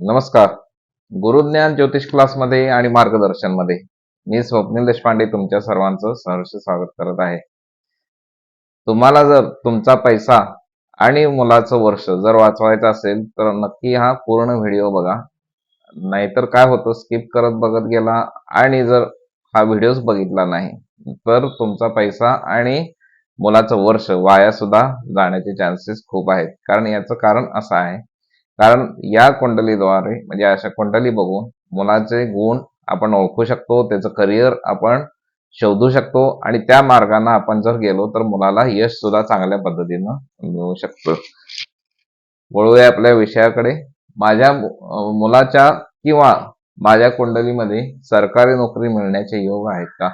नमस्कार. गुरुज्ञान ज्योतिष क्लासमध्ये आणि मार्गदर्शनमध्ये मी स्वप्नील देशपांडे तुमच्या सर्वांचं सहर्ष स्वागत करत आहे. तुम्हाला जर तुमचा पैसा आणि मुलाचं वर्ष जर वाचवायचं असेल तर नक्की हा पूर्ण व्हिडिओ बघा. नाहीतर काय होतं स्किप करत बघत गेला आणि जर हा व्हिडिओच बघितला नाही तर तुमचा पैसा आणि मुलाचं वर्ष वाया सुद्धा जाण्याचे चान्सेस खूप आहेत. कारण याचं कारण असं आहे कारण या कुंडलीद्वारे म्हणजे अशा कुंडली बघून मुलाचे गुण आपण ओळखू शकतो त्याचं करिअर आपण शोधू शकतो आणि त्या मार्गाने आपण जर गेलो तर मुलाला यश सुद्धा चांगल्या पद्धतीनं मिळू शकतो. वळूया आपल्या विषयाकडे. माझ्या मुलाच्या किंवा माझ्या कुंडलीमध्ये सरकारी नोकरी मिळण्याचे योग आहेत का?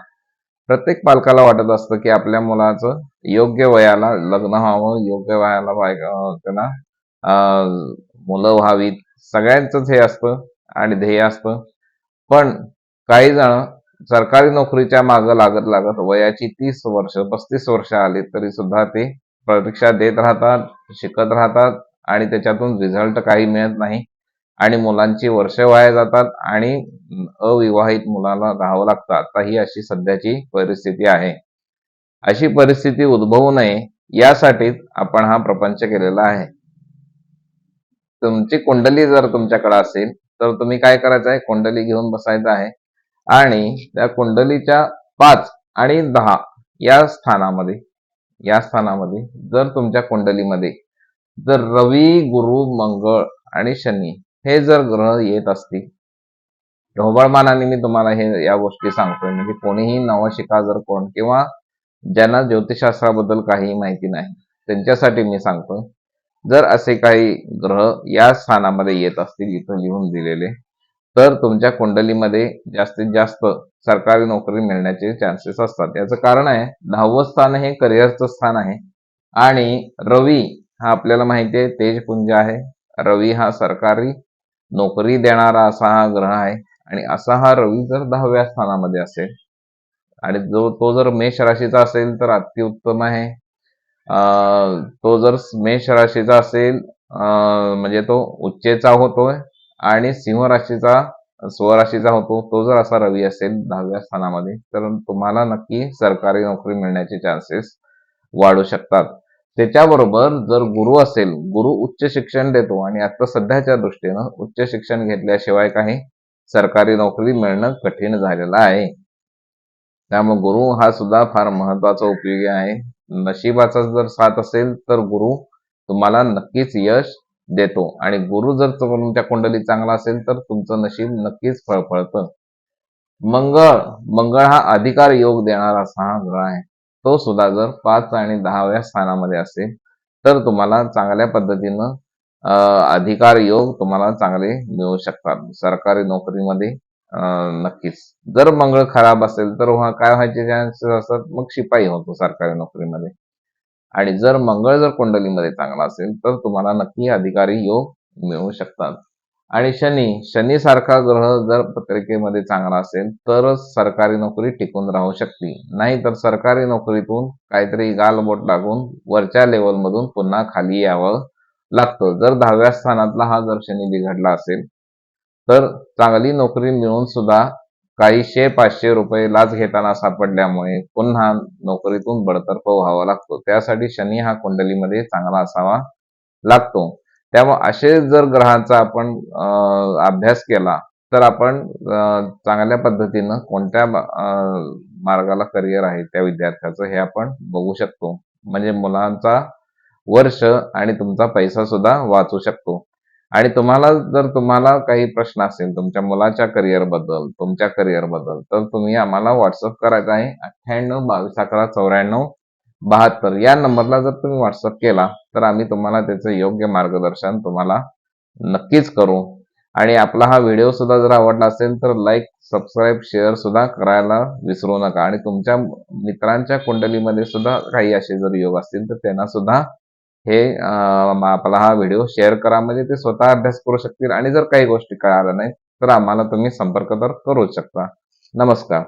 प्रत्येक पालकाला वाटत असतं की आपल्या मुलाचं योग्य वयाला लग्न व्हावं योग्य वयाला त्यांना अं, मुलं व्हावीत सगळ्यांचंच हे असतं आणि ध्येय असतं. पण काही जण सरकारी नोकरीच्या मागं लागत लागत वयाची तीस वर्ष पस्तीस वर्ष आली तरी सुद्धा ते परीक्षा देत राहतात शिकत राहतात आणि त्याच्यातून रिझल्ट काही मिळत नाही. आणि मुलांची वर्ष वाया जातात आणि अविवाहित मुलाला राहावं लागतं. आता ही अशी सध्याची परिस्थिती आहे. अशी परिस्थिती उद्भवू नये यासाठीच आपण हा प्रपंच केलेला आहे. तुमची कुंडली जर तुमच्याकडे असेल तर तुम्ही काय करायचं आहे? कुंडली घेऊन बसायचं आहे. आणि त्या कुंडलीच्या पाच आणि दहा या स्थानामध्ये या स्थानामध्ये जर तुमच्या कुंडलीमध्ये जर रवी गुरु मंगळ आणि शनी हे जर ग्रह येत असतील ढोबळमानाने मी तुम्हाला हे या गोष्टी सांगतोय. म्हणजे कोणीही नवशिका जर कोण किंवा ज्यांना ज्योतिषशास्त्राबद्दल काही माहिती नाही त्यांच्यासाठी मी सांगतोय. जर असे काही ग्रह या स्थानामध्ये येत असतील इथं लिहून दिलेले तर तुमच्या कुंडलीमध्ये जास्तीत जास्त सरकारी नोकरी मिळण्याचे चान्सेस असतात. याचं कारण आहे दहावं स्थान हे करिअरचं स्थान आहे. आणि रवी हा आपल्याला माहिती आहे तेजपुंज आहे. रवी हा सरकारी नोकरी देणारा असा हा ग्रह आहे. आणि असा हा रवी जर दहाव्या स्थानामध्ये असेल आणि जो तो जर मेष राशीचा असेल तर अतिउत्तम आहे. तो जर मेष राशीचा असेल म्हणजे तो उच्चेचा होतोय आणि सिंह राशीचा स्वराशीचा होतो तो जर असा रवी असेल दहाव्या स्थानामध्ये तर तुम्हाला नक्की सरकारी नोकरी मिळण्याचे चान्सेस वाढू शकतात. त्याच्याबरोबर जर गुरु असेल गुरु उच्च शिक्षण देतो आणि आता सध्याच्या दृष्टीनं उच्च शिक्षण घेतल्याशिवाय काही सरकारी नोकरी मिळणं कठीण झालेलं आहे. त्यामुळे गुरु हा सुद्धा फार महत्त्वाचा उपयोगी आहे. नशिबाचा जर साथ असेल तर गुरु तुम्हाला नक्कीच यश देतो. आणि गुरु जर तुमच्या कुंडली चांगला असेल तर तुमचं नशीब नक्कीच फळफळतं मंगळ मंगळ हा अधिकार योग देणारा सहा ग्रह आहे. तो सुद्धा जर पाच आणि दहाव्या स्थानामध्ये असेल तर तुम्हाला चांगल्या पद्धतीनं अधिकार योग तुम्हाला चांगले मिळू शकतात. सरकारी नोकरीमध्ये नक्कीच. जर मंगळ खराब असेल तर व्हा- काय व्हायचे चान्सेस असतात? मग शिपाई होतो सरकारी नोकरीमध्ये. आणि जर मंगळ जर कुंडलीमध्ये चांगला असेल तर तुम्हाला नक्की अधिकारी योग मिळू शकतात. आणि शनी शनी सारखा ग्रह जर पत्रिकेमध्ये चांगला असेल तरच सरकारी नोकरी टिकून राहू शकते. नाही तर सरकारी नोकरीतून काहीतरी गालबोट लागून वरच्या लेवलमधून पुन्हा खाली यावं लागतं. जर दहाव्या स्थानातला हा जर शनी बिघडला असेल तर चांगली नोकरी मिळून सुद्धा काहीशे पाचशे रुपये लाच घेताना सापडल्यामुळे पुन्हा नोकरीतून बडतर्फ व्हावा लागतो. त्यासाठी शनी हा कुंडलीमध्ये चांगला असावा लागतो. त्यामुळे असे जर ग्रहांचा आपण अभ्यास केला तर आपण चांगल्या पद्धतीनं कोणत्या मार्गाला करिअर आहे त्या विद्यार्थ्याचं हे आपण बघू शकतो. म्हणजे मुलांचा वर्ष आणि तुमचा पैसा सुद्धा वाचू शकतो. आणि तुम्हाला जर तुम्हाला काही प्रश्न असेल तुमच्या मुलाच्या करिअरबद्दल तुमच्या करिअरबद्दल तर तुम्ही आम्हाला व्हॉट्सअप करायचा आहे. अठ्ठ्याण्णव बावीस अकरा चौऱ्याण्णव बहात्तर या नंबरला जर तुम्ही व्हॉट्सअप केला तर आम्ही तुम्हाला त्याचं योग्य मार्गदर्शन तुम्हाला नक्कीच करू. आणि आपला हा व्हिडिओ सुद्धा जर आवडला असेल तर लाईक सबस्क्राईब शेअर सुद्धा करायला विसरू नका. आणि तुमच्या मित्रांच्या कुंडलीमध्ये सुद्धा काही असे जर योग असतील तर त्यांना सुद्धा हे आपला हा व्हिडिओ शेअर करा. म्हणजे ते स्वतः अभ्यास करू शकतील आणि जर काही गोष्टी कळाल्या नाही तर आम्हाला तुम्ही संपर्क तर करू शकता. नमस्कार.